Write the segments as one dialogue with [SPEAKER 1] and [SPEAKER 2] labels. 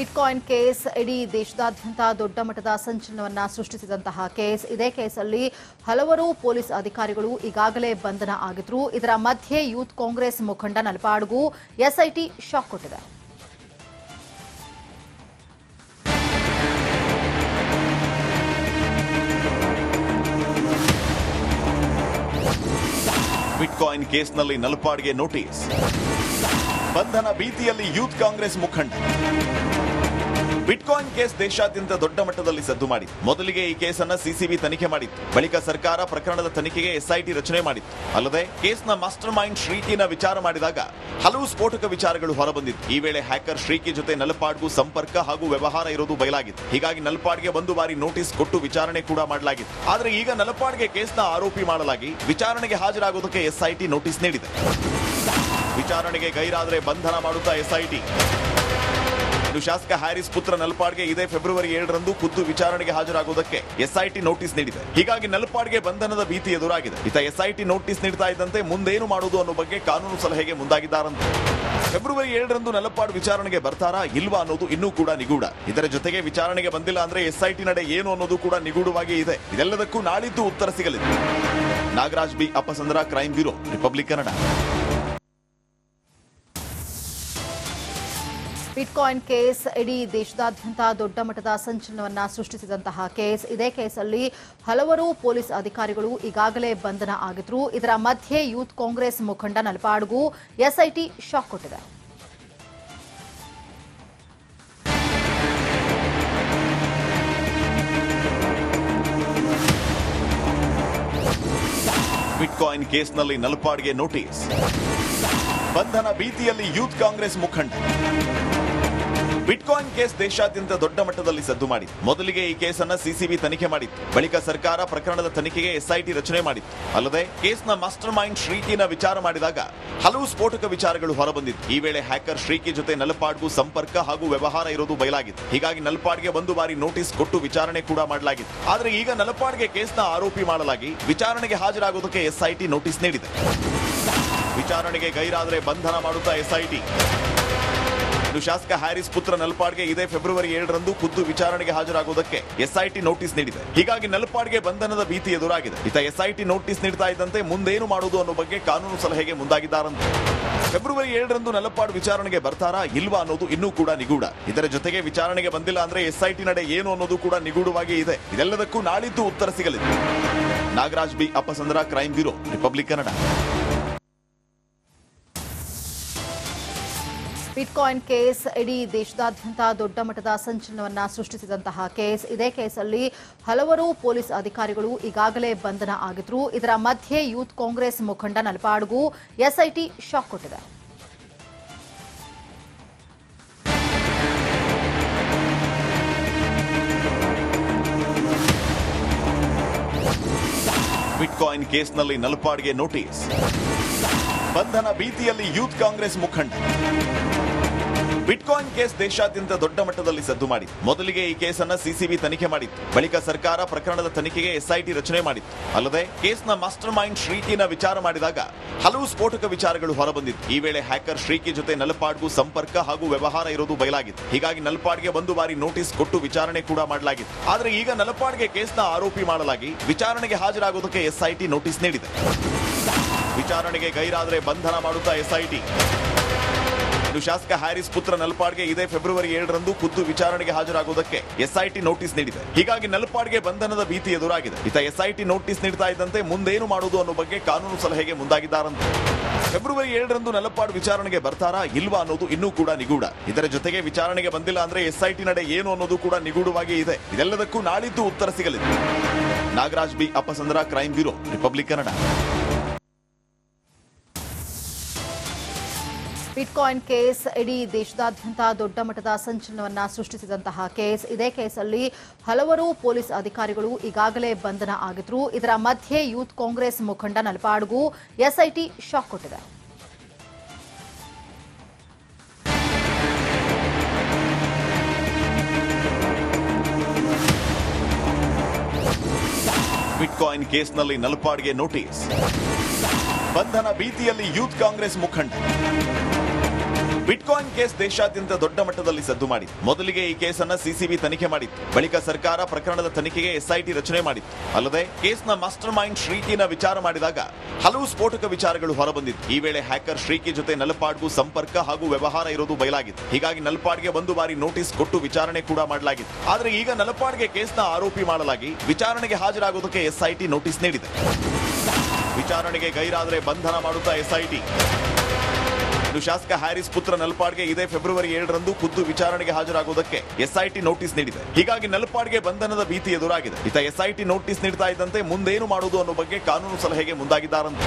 [SPEAKER 1] Bitcoin case ಇಡೀ ದೇಶದಾದ್ಯಂತ ದೊಡ್ಡ ಮಟ್ಟದ ಸಂಚಲನವನ್ನ ಸೃಷ್ಟಿಸಿದಂತಹ ಕೇಸ್ ಇದೇ ಕೇಸಲ್ಲಿ ಹಲವರು ಪೊಲೀಸ್ ಅಧಿಕಾರಿಗಳು ಈಗಾಗಲೇ ಬಂಧನ ಆಗಿದ್ರು. ಇದರ ಮಧ್ಯೆ ಯೂತ್ ಕಾಂಗ್ರೆಸ್ ಮುಖಂಡ ನಲಪಾಡ್ಗೂ ಎಸ್ಐಟಿ ಶಾಕ್ ಕೊಟ್ಟಿದೆ.
[SPEAKER 2] ಬಿಟ್ಕಾಯಿನ್ ಕೇಸ್ನಲ್ಲಿ ನಲಪಾಡ್ಗೆ ನೋಟಿಸ್ ಬಂಧನ ಭೀತಿಯಲ್ಲಿ ಯೂತ್ ಕಾಂಗ್ರೆಸ್ ಮುಖಂಡ. ಬಿಟ್ಕಾಯಿನ್ ಕೇಸ್ ದೇಶಾದ್ಯಂತ ದೊಡ್ಡ ಮಟ್ಟದಲ್ಲಿ ಸದ್ದು ಮಾಡಿತ್ತು. ಮೊದಲಿಗೆ ಈ ಕೇಸನ್ನ ಸಿಸಿಬಿ ತನಿಖೆ ಮಾಡಿತ್ತು. ಬಳಿಕ ಸರ್ಕಾರ ಪ್ರಕರಣದ ತನಿಖೆಗೆ ಎಸ್ಐಟಿ ರಚನೆ ಮಾಡಿತ್ತು. ಅಲ್ಲದೆ ಕೇಸ್ನ ಮಾಸ್ಟರ್ ಮೈಂಡ್ ಶ್ರೀಕಿನ ವಿಚಾರ ಮಾಡಿದಾಗ ಹಲವು ಸ್ಫೋಟಕ ವಿಚಾರಗಳು ಹೊರಬಂದಿತ್ತು. ಈ ವೇಳೆ ಹ್ಯಾಕರ್ ಶ್ರೀಕಿ ಜೊತೆ ನಲಪಾಡ್ಗೂ ಸಂಪರ್ಕ ಹಾಗೂ ವ್ಯವಹಾರ ಇರೋದು ಬಯಲಾಗಿತ್ತು. ಹೀಗಾಗಿ ನಲಪಾಡ್ಗೆ ಒಂದು ಬಾರಿ ನೋಟಿಸ್ ಕೊಟ್ಟು ವಿಚಾರಣೆ ಕೂಡ ಮಾಡಲಾಗಿತ್ತು. ಆದರೆ ಈಗ ನಲಪಾಡ್ಗೆ ಕೇಸ್ನ ಆರೋಪಿ ಮಾಡಲಾಗಿ ವಿಚಾರಣೆಗೆ ಹಾಜರಾಗೋದಕ್ಕೆ ಎಸ್ಐಟಿ ನೋಟಿಸ್ ನೀಡಿದೆ. ವಿಚಾರಣೆಗೆ ಗೈರಾದರೆ ಬಂಧನ ಮಾಡುತ್ತಾ ಎಸ್ಐಟಿ. ಇನ್ನು ಶಾಸಕ ಹ್ಯಾರಿಸ್ ಪುತ್ರ ನಲ್ಪಾಡ್ಗೆ ಇದೇ ಫೆಬ್ರವರಿ ಏಳರಂದು ಖುದ್ದು ವಿಚಾರಣೆಗೆ ಹಾಜರಾಗುವುದಕ್ಕೆ ಎಸ್ಐಟಿ ನೋಟಿಸ್ ನೀಡಿದೆ. ಹೀಗಾಗಿ ನಲ್ಪಾಡ್ಗೆ ಬಂಧನದ ಭೀತಿ ಎದುರಾಗಿದೆ. ಇತ ಎಸ್ಐಟಿ ನೋಟಿಸ್ ನೀಡ್ತಾ ಇದ್ದಂತೆ ಮುಂದೇನು ಮಾಡುವುದು ಅನ್ನೋ ಬಗ್ಗೆ ಕಾನೂನು ಸಲಹೆಗೆ ಮುಂದಾಗಿದ್ದಾರಂತೆ. ಫೆಬ್ರವರಿ ಏಳರಂದು ನಲಪಾಡ್ ವಿಚಾರಣೆಗೆ ಬರ್ತಾರಾ ಇಲ್ವಾ ಅನ್ನೋದು ಇನ್ನೂ ಕೂಡ ನಿಗೂಢ. ಇದರ ಜೊತೆಗೆ ವಿಚಾರಣೆಗೆ ಬಂದಿಲ್ಲ ಅಂದ್ರೆ ಎಸ್ಐಟಿ ನಡೆ ಏನು ಅನ್ನೋದು ಕೂಡ ನಿಗೂಢವಾಗಿ ಇದೆ. ಇದೆಲ್ಲದಕ್ಕೂ ನಾಳಿದ್ದು ಉತ್ತರ ಸಿಗಲಿದೆ. Nagaraj B Appasandra crime bureau, Republic Kannada.
[SPEAKER 1] Bitcoin case ಇಡೀ ದೇಶದಾದ್ಯಂತ ದೊಡ್ಡ ಮಟ್ಟದ ಸಂಚಲನವನ್ನ ಸೃಷ್ಟಿಸಿದಂತಹ ಕೇಸ್. ಇದೇ ಕೇಸಲ್ಲಿ ಹಲವರು ಪೊಲೀಸ್ ಅಧಿಕಾರಿಗಳು ಈಗಾಗಲೇ ಬಂಧನ ಆಗಿದ್ರು. ಇದರ ಮಧ್ಯೆ ಯೂತ್ ಕಾಂಗ್ರೆಸ್ ಮುಖಂಡ ನಲಪಾಡ್ಗೂ ಎಸ್ಐಟಿ ಶಾಕ್ ಕೊಟ್ಟಿದೆ.
[SPEAKER 2] ಬಿಟ್ಕಾಯಿನ್ ಕೇಸ್ನಲ್ಲಿ ನಲ್ಪಾಡ್ಗೆ ನೋಟಿಸ್. ಬಂಧನ ಭೀತಿಯಲ್ಲಿ ಯೂತ್ ಕಾಂಗ್ರೆಸ್ ಮುಖಂಡ. ಬಿಟ್ಕಾಯಿನ್ ಕೇಸ್ ದೇಶಾದ್ಯಂತ ದೊಡ್ಡ ಮಟ್ಟದಲ್ಲಿ ಸದ್ದು ಮಾಡಿತ್ತು. ಮೊದಲಿಗೆ ಈ ಕೇಸನ್ನ ಸಿಸಿಬಿ ತನಿಖೆ ಮಾಡಿತ್ತು. ಬಳಿಕ ಸರ್ಕಾರ ಪ್ರಕರಣದ ತನಿಖೆಗೆ ಎಸ್ಐಟಿ ರಚನೆ ಮಾಡಿತ್ತು. ಅಲ್ಲದೆ ಕೇಸ್ನ ಮಾಸ್ಟರ್ ಮೈಂಡ್ ಶ್ರೀಕಿನ ವಿಚಾರ ಮಾಡಿದಾಗ ಹಲವು ಸ್ಫೋಟಕ ವಿಚಾರಗಳು ಹೊರಬಂದಿತ್ತು. ಈ ವೇಳೆ ಹ್ಯಾಕರ್ ಶ್ರೀಕಿ ಜೊತೆ ನಲಪಾಡ್ಗೂ ಸಂಪರ್ಕ ಹಾಗೂ ವ್ಯವಹಾರ ಇರೋದು ಬಯಲಾಗಿತ್ತು. ಹೀಗಾಗಿ ನಲಪಾಡ್ಗೆ ಒಂದು ಬಾರಿ ನೋಟಿಸ್ ಕೊಟ್ಟು ವಿಚಾರಣೆ ಕೂಡ ಮಾಡಲಾಗಿತ್ತು. ಆದರೆ ಈಗ ನಲಪಾಡ್ಗೆ ಕೇಸ್ನ ಆರೋಪಿ ಮಾಡಲಾಗಿ ವಿಚಾರಣೆಗೆ ಹಾಜರಾಗೋದಕ್ಕೆ ಎಸ್ಐಟಿ ನೋಟಿಸ್ ನೀಡಿದೆ. ವಿಚಾರಣೆಗೆ ಗೈರಾದರೆ ಬಂಧನ ಮಾಡುತ್ತಾ ಎಸ್ಐಟಿ. ಇನ್ನು ಶಾಸಕ ಹ್ಯಾರಿಸ್ ಪುತ್ರ ನಲ್ಪಾಡ್ಗೆ ಇದೇ ಫೆಬ್ರವರಿ ಏಳರಂದು ಖುದ್ದು ವಿಚಾರಣೆಗೆ ಹಾಜರಾಗುವುದಕ್ಕೆ ಎಸ್ಐಟಿ ನೋಟಿಸ್ ನೀಡಿದೆ. ಹೀಗಾಗಿ ನಲ್ಪಾಡ್ಗೆ ಬಂಧನದ ಭೀತಿ ಎದುರಾಗಿದೆ. ಇತ ಎಸ್ಐಟಿ ನೋಟಿಸ್ ನೀಡ್ತಾ ಇದ್ದಂತೆ ಮುಂದೇನು ಮಾಡುವುದು ಅನ್ನೋ ಬಗ್ಗೆ ಕಾನೂನು ಸಲಹೆಗೆ ಮುಂದಾಗಿದ್ದಾರಂತೆ. ಫೆಬ್ರವರಿ ಏಳರಂದು ನಲಪಾಡ್ ವಿಚಾರಣೆಗೆ ಬರ್ತಾರಾ ಇಲ್ವಾ ಅನ್ನೋದು ಇನ್ನೂ ಕೂಡ ನಿಗೂಢ. ಇದರ ಜೊತೆಗೆ ವಿಚಾರಣೆಗೆ ಬಂದಿಲ್ಲ ಅಂದ್ರೆ ಎಸ್ಐಟಿ ನಡೆ ಏನು ಅನ್ನೋದು ಕೂಡ ನಿಗೂಢವಾಗಿ ಇದೆ. ಇದೆಲ್ಲದಕ್ಕೂ ನಾಳಿದ್ದು ಉತ್ತರ ಸಿಗಲಿದೆ. Nagaraj B Appasandra crime bureau, Republic Kannada.
[SPEAKER 1] Bitcoin case ಇಡೀ ದೇಶದಾದ್ಯಂತ ದೊಡ್ಡ ಮಟ್ಟದ ಸಂಚಲನವನ್ನು ಸೃಷ್ಟಿಸಿದಂತಹ ಕೇಸ್ ಇದೇ ಕೇಸಲ್ಲಿ ಹಲವರು ಪೊಲೀಸ್ ಅಧಿಕಾರಿಗಳು ಈಗಾಗಲೇ ಬಂಧನ ಆಗಿದ್ರು. ಇದರ ಮಧ್ಯೆ ಯೂತ್ ಕಾಂಗ್ರೆಸ್ ಮುಖಂಡ ನಲಪಾಡ್ಗೂ ಎಸ್ಐಟಿ ಶಾಕ್ ಕೊಟ್ಟಿದೆ.
[SPEAKER 2] ಬಿಟ್ಕಾಯಿನ್ ಕೇಸ್ನಲ್ಲಿ ನಲಪಾಡ್ಗೆ ನೋಟಿಸ್ ಬಂಧನ ಭೀತಿಯಲ್ಲಿ ಯೂತ್ ಕಾಂಗ್ರೆಸ್ ಮುಖಂಡ. ಬಿಟ್ಕಾಯಿನ್ ಕೇಸ್ ದೇಶಾದ್ಯಂತ ದೊಡ್ಡ ಮಟ್ಟದಲ್ಲಿ ಸದ್ದು ಮಾಡಿತ್ತು. ಮೊದಲಿಗೆ ಈ ಕೇಸನ್ನ ಸಿಸಿಬಿ ತನಿಖೆ ಮಾಡಿತ್ತು. ಬಳಿಕ ಸರ್ಕಾರ ಪ್ರಕರಣದ ತನಿಖೆಗೆ ಎಸ್ಐಟಿ ರಚನೆ ಮಾಡಿತ್ತು. ಅಲ್ಲದೆ ಕೇಸ್ನ ಮಾಸ್ಟರ್ ಮೈಂಡ್ ಶ್ರೀಕಿನ ವಿಚಾರ ಮಾಡಿದಾಗ ಹಲವು ಸ್ಫೋಟಕ ವಿಚಾರಗಳು ಹೊರಬಂದಿತ್ತು. ಈ ವೇಳೆ ಹ್ಯಾಕರ್ ಶ್ರೀಕಿ ಜೊತೆ ನಲಪಾಡ್ಗೂ ಸಂಪರ್ಕ ಹಾಗೂ ವ್ಯವಹಾರ ಇರೋದು ಬಯಲಾಗಿತ್ತು. ಹೀಗಾಗಿ ನಲಪಾಡ್ಗೆ ಒಂದು ಬಾರಿ ನೋಟಿಸ್ ಕೊಟ್ಟು ವಿಚಾರಣೆ ಕೂಡ ಮಾಡಲಾಗಿತ್ತು. ಆದರೆ ಈಗ ನಲಪಾಡ್ಗೆ ಕೇಸ್ನ ಆರೋಪಿ ಮಾಡಲಾಗಿ ವಿಚಾರಣೆಗೆ ಹಾಜರಾಗೋದಕ್ಕೆ ಎಸ್ಐಟಿ ನೋಟಿಸ್ ನೀಡಿದೆ. ವಿಚಾರಣೆಗೆ ಗೈರಾದರೆ ಬಂಧನ ಮಾಡುತ್ತಾ ಎಸ್ಐಟಿ. ಇನ್ನು ಶಾಸಕ ಹ್ಯಾರಿಸ್ ಪುತ್ರ ನಲ್ಪಾಡ್ಗೆ ಇದೇ ಫೆಬ್ರವರಿ ಏಳರಂದು ಖುದ್ದು ವಿಚಾರಣೆಗೆ ಹಾಜರಾಗುವುದಕ್ಕೆ ಎಸ್ಐಟಿ ನೋಟಿಸ್ ನೀಡಿದೆ. ಹೀಗಾಗಿ ನಲ್ಪಾಡ್ಗೆ ಬಂಧನದ ಭೀತಿ ಎದುರಾಗಿದೆ. ಇತ ಎಸ್ಐಟಿ ನೋಟಿಸ್ ನೀಡ್ತಾ ಇದ್ದಂತೆ ಮುಂದೇನು ಮಾಡುವುದು ಅನ್ನೋ ಬಗ್ಗೆ ಕಾನೂನು ಸಲಹೆಗೆ ಮುಂದಾಗಿದ್ದಾರಂತೆ. ಫೆಬ್ರವರಿ ಏಳರಂದು ನಲಪಾಡ್ ವಿಚಾರಣೆಗೆ ಬರ್ತಾರಾ ಇಲ್ವಾ ಅನ್ನೋದು ಇನ್ನೂ ಕೂಡ ನಿಗೂಢ. ಇದರ ಜೊತೆಗೆ ವಿಚಾರಣೆಗೆ ಬಂದಿಲ್ಲ ಅಂದ್ರೆ ಎಸ್ಐಟಿ ನಡೆ ಏನು ಅನ್ನೋದು ಕೂಡ ನಿಗೂಢವಾಗಿ ಇದೆ. ಇದೆಲ್ಲದಕ್ಕೂ ನಾಳಿದ್ದು ಉತ್ತರ ಸಿಗಲಿದೆ. Nagaraj B Appasandra crime bureau, Republic Kannada.
[SPEAKER 1] Bitcoin case ಇಡೀ ದೇಶದಾದ್ಯಂತ ದೊಡ್ಡ ಮಟ್ಟದ ಸಂಚಲನವನ್ನ ಸೃಷ್ಟಿಸಿದಂತಹ ಕೇಸ್. ಇದೇ ಕೇಸಲ್ಲಿ ಹಲವರು ಪೊಲೀಸ್ ಅಧಿಕಾರಿಗಳು ಈಗಾಗಲೇ ಬಂಧನ ಆಗಿದ್ರು. ಇದರ ಮಧ್ಯೆ ಯೂತ್ ಕಾಂಗ್ರೆಸ್ ಮುಖಂಡ ನಲಪಾಡ್ಗೂ ಎಸ್ಐಟಿ ಶಾಕ್ ಕೊಟ್ಟಿದೆ.
[SPEAKER 2] ಬಿಟ್ಕಾಯಿನ್ ಕೇಸ್ನಲ್ಲಿ ನಲ್ಪಾಡ್ಗೆ ನೋಟಿಸ್. ಬಂಧನ ಭೀತಿಯಲ್ಲಿ ಯೂತ್ ಕಾಂಗ್ರೆಸ್ ಮುಖಂಡ. ಬಿಟ್ಕಾಯಿನ್ ಕೇಸ್ ದೇಶಾದ್ಯಂತ ದೊಡ್ಡ ಮಟ್ಟದಲ್ಲಿ ಸದ್ದು ಮಾಡಿತ್ತು. ಮೊದಲಿಗೆ ಈ ಕೇಸನ್ನ ಸಿಸಿಬಿ ತನಿಖೆ ಮಾಡಿತ್ತು. ಬಳಿಕ ಸರ್ಕಾರ ಪ್ರಕರಣದ ತನಿಖೆಗೆ ಎಸ್ಐಟಿ ರಚನೆ ಮಾಡಿತ್ತು. ಅಲ್ಲದೆ ಕೇಸ್ನ ಮಾಸ್ಟರ್ ಮೈಂಡ್ ಶ್ರೀಕಿನ ವಿಚಾರ ಮಾಡಿದಾಗ ಹಲವು ಸ್ಫೋಟಕ ವಿಚಾರಗಳು ಹೊರಬಂದಿತ್ತು. ಈ ವೇಳೆ ಹ್ಯಾಕರ್ ಶ್ರೀಕಿ ಜೊತೆ ನಲಪಾಡ್ಗೂ ಸಂಪರ್ಕ ಹಾಗೂ ವ್ಯವಹಾರ ಇರೋದು ಬಯಲಾಗಿತ್ತು. ಹೀಗಾಗಿ ನಲ್ಪಾಡ್ಗೆ ಒಂದು ಬಾರಿ ನೋಟಿಸ್ ಕೊಟ್ಟು ವಿಚಾರಣೆ ಕೂಡ ಮಾಡಲಾಗಿತ್ತು. ಆದರೆ ಈಗ ನಲ್ಪಾಡ್ಗೆ ಕೇಸ್ನ ಆರೋಪಿ ಮಾಡಲಾಗಿ ವಿಚಾರಣೆಗೆ ಹಾಜರಾಗುವುದಕ್ಕೆ ಎಸ್ಐಟಿ ನೋಟಿಸ್ ನೀಡಿದೆ. ವಿಚಾರಣೆಗೆ ಗೈರಾದರೆ ಬಂಧನ ಮಾಡುತ್ತಾ ಎಸ್ಐಟಿ. ಇನ್ನು ಶಾಸಕ ಹ್ಯಾರಿಸ್ ಪುತ್ರ ನಲ್ಪಾಡ್ಗೆ ಇದೇ ಫೆಬ್ರವರಿ ಏಳರಂದು ಖುದ್ದು ವಿಚಾರಣೆಗೆ ಹಾಜರಾಗುವುದಕ್ಕೆ ಎಸ್ಐಟಿ ನೋಟಿಸ್ ನೀಡಿದೆ. ಹೀಗಾಗಿ ನಲ್ಪಾಡ್ಗೆ ಬಂಧನದ ಭೀತಿ ಎದುರಾಗಿದೆ. ಇತ ಎಸ್ಐಟಿ ನೋಟಿಸ್ ನೀಡ್ತಾ ಇದ್ದಂತೆ ಮುಂದೇನು ಮಾಡುವುದು ಅನ್ನೋ ಬಗ್ಗೆ ಕಾನೂನು ಸಲಹೆಗೆ ಮುಂದಾಗಿದ್ದಾರಂತೆ.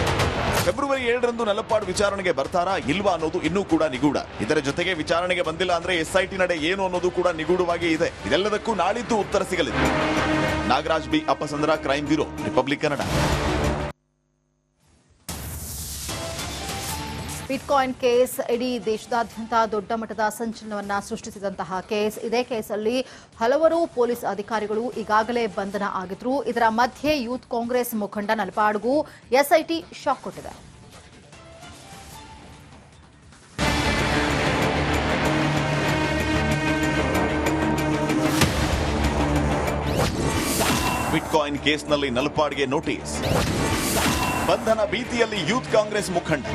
[SPEAKER 2] ಫೆಬ್ರವರಿ ಏಳರಂದು ನಲಪಾಡ್ ವಿಚಾರಣೆಗೆ ಬರ್ತಾರಾ ಇಲ್ವಾ ಅನ್ನೋದು ಇನ್ನೂ ಕೂಡ ನಿಗೂಢ. ಇದರ ಜೊತೆಗೆ ವಿಚಾರಣೆಗೆ ಬಂದಿಲ್ಲ ಅಂದ್ರೆ ಎಸ್ಐಟಿ ನಡೆ ಏನು ಅನ್ನೋದು ಕೂಡ ನಿಗೂಢವಾಗಿ ಇದೆ. ಇದೆಲ್ಲದಕ್ಕೂ ನಾಳಿದ್ದು ಉತ್ತರ ಸಿಗಲಿದೆ. Nagaraj B Appasandra crime bureau, Republic Kannada.
[SPEAKER 1] Bitcoin case ಇಡೀ ದೇಶದಾದ್ಯಂತ ದೊಡ್ಡ ಮಟ್ಟದ ಸಂಚಲನವನ್ನ ಸೃಷ್ಟಿಸಿದಂತಹ ಕೇಸ್ ಇದೇ ಕೇಸಲ್ಲಿ ಹಲವರು ಪೊಲೀಸ್ ಅಧಿಕಾರಿಗಳು ಈಗಾಗಲೇ ಬಂಧನ ಆಗಿದ್ರು. ಇದರ ಮಧ್ಯೆ ಯೂತ್ ಕಾಂಗ್ರೆಸ್ ಮುಖಂಡ ನಲಪಾಡ್ಗೂ ಎಸ್ಐಟಿ ಶಾಕ್ ಕೊಟ್ಟಿದೆ.
[SPEAKER 2] ಬಿಟ್ಕಾಯಿನ್ ಕೇಸ್ನಲ್ಲಿ ನಲ್ಪಾಡ್ಗೆ ನೋಟಿಸ್ ಬಂಧನ ಭೀತಿಯಲ್ಲಿ ಯೂತ್ ಕಾಂಗ್ರೆಸ್ ಮುಖಂಡ.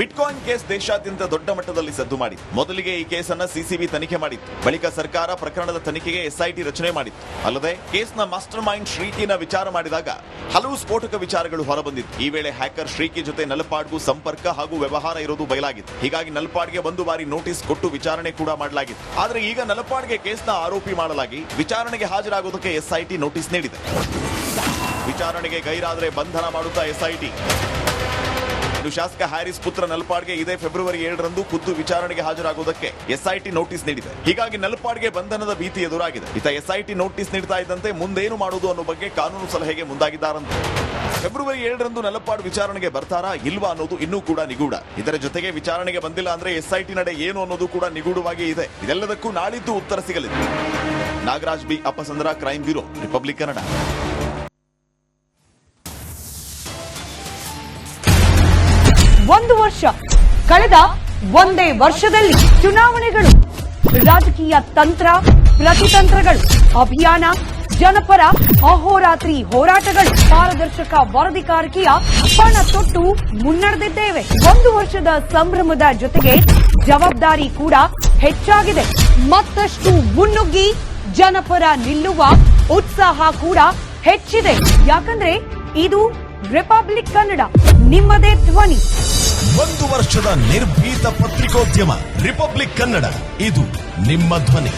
[SPEAKER 2] ಬಿಟ್ಕಾಯಿನ್ ಕೇಸ್ ದೇಶಾದ್ಯಂತ ದೊಡ್ಡ ಮಟ್ಟದಲ್ಲಿ ಸದ್ದು ಮಾಡಿತ್ತು. ಮೊದಲಿಗೆ ಈ ಕೇಸನ್ನ ಸಿಸಿಬಿ ತನಿಖೆ ಮಾಡಿತ್ತು. ಬಳಿಕ ಸರ್ಕಾರ ಪ್ರಕರಣದ ತನಿಖೆಗೆ ಎಸ್ಐಟಿ ರಚನೆ ಮಾಡಿತ್ತು. ಅಲ್ಲದೆ ಕೇಸ್ನ ಮಾಸ್ಟರ್ ಮೈಂಡ್ ಶ್ರೀಕಿನ ವಿಚಾರ ಮಾಡಿದಾಗ ಹಲವು ಸ್ಫೋಟಕ ವಿಚಾರಗಳು ಹೊರಬಂದಿತ್ತು. ಈ ವೇಳೆ ಹ್ಯಾಕರ್ ಶ್ರೀಕಿ ಜೊತೆ ನಲಪಾಡ್ಗೂ ಸಂಪರ್ಕ ಹಾಗೂ ವ್ಯವಹಾರ ಇರೋದು ಬಯಲಾಗಿತ್ತು. ಹೀಗಾಗಿ ನಲ್ಪಾಡ್ಗೆ ಒಂದು ಬಾರಿ ನೋಟಿಸ್ ಕೊಟ್ಟು ವಿಚಾರಣೆ ಕೂಡ ಮಾಡಲಾಗಿತ್ತು. ಆದರೆ ಈಗ ನಲ್ಪಾಡ್ಗೆ ಕೇಸ್ನ ಆರೋಪಿ ಮಾಡಲಾಗಿ ವಿಚಾರಣೆಗೆ ಹಾಜರಾಗುವುದಕ್ಕೆ ಎಸ್ಐಟಿ ನೋಟಿಸ್ ನೀಡಿದೆ. ವಿಚಾರಣೆಗೆ ಗೈರಾದರೆ ಬಂಧನ ಮಾಡುತ್ತಾ ಎಸ್ಐಟಿ. ಇನ್ನು ಶಾಸಕ ಹ್ಯಾರಿಸ್ ಪುತ್ರ ನಲ್ಪಾಡ್ಗೆ ಇದೇ ಫೆಬ್ರವರಿ ಏಳರಂದು ಖುದ್ದು ವಿಚಾರಣೆಗೆ ಹಾಜರಾಗುವುದಕ್ಕೆ ಎಸ್ಐಟಿ ನೋಟಿಸ್ ನೀಡಿದೆ. ಹೀಗಾಗಿ ನಲ್ಪಾಡ್ಗೆ ಬಂಧನದ ಭೀತಿ ಎದುರಾಗಿದೆ. ಇತ ಎಸ್ಐಟಿ ನೋಟಿಸ್ ನೀಡ್ತಾ ಇದ್ದಂತೆ ಮುಂದೇನು ಮಾಡುವುದು ಅನ್ನೋ ಬಗ್ಗೆ ಕಾನೂನು ಸಲಹೆಗೆ ಮುಂದಾಗಿದ್ದಾರಂತೆ. ಫೆಬ್ರವರಿ ಏಳರಂದು ನಲಪಾಡ್ ವಿಚಾರಣೆಗೆ ಬರ್ತಾರಾ ಇಲ್ವಾ ಅನ್ನೋದು ಇನ್ನೂ ಕೂಡ ನಿಗೂಢ. ಇದರ ಜೊತೆಗೆ ವಿಚಾರಣೆಗೆ ಬಂದಿಲ್ಲ ಅಂದ್ರೆ ಎಸ್ಐಟಿ ನಡೆ ಏನು ಅನ್ನೋದು ಕೂಡ ನಿಗೂಢವಾಗಿ ಇದೆ. ಇದೆಲ್ಲದಕ್ಕೂ ನಾಳಿದ್ದು ಉತ್ತರ ಸಿಗಲಿದೆ. Nagaraj B Appasandra crime bureau, Republic Kannada.
[SPEAKER 3] ಒಂದು ವರ್ಷ. ಕಳೆದ ಒಂದೇ ವರ್ಷದಲ್ಲಿ ಚುನಾವಣೆಗಳು, ರಾಜಕೀಯ ತಂತ್ರ ಪ್ರತಿತಂತ್ರಗಳು ಅಭಿಯಾನ, ಜನಪರ ಅಹೋರಾತ್ರಿ ಹೋರಾಟಗಳು, ಪಾರದರ್ಶಕ ವರದಿ ಕಾರಕೀಯ ಪಣ ತೊಟ್ಟು ಮುನ್ನಡೆದಿದ್ದೇವೆ. ಒಂದು ವರ್ಷದ ಸಂಭ್ರಮದ ಜೊತೆಗೆ ಜವಾಬ್ದಾರಿ ಕೂಡ ಹೆಚ್ಚಾಗಿದೆ. ಮತ್ತಷ್ಟು ಮುನ್ನುಗ್ಗಿ ಜನಪರ ನಿಲ್ಲುವ ಉತ್ಸಾಹ ಕೂಡ ಹೆಚ್ಚಿದೆ. ಯಾಕಂದ್ರೆ ಇದು ರಿಪಬ್ಲಿಕ್ ಕನ್ನಡ ನಿಮ್ಮದೇ ಧ್ವನಿ.
[SPEAKER 4] ಒಂದು ವರ್ಷದ ನಿರ್ಭೀತ ಪತ್ರಿಕೋದ್ಯಮ ರಿಪಬ್ಲಿಕ್ ಕನ್ನಡ. ಇದು ನಿಮ್ಮ ಧ್ವನಿ.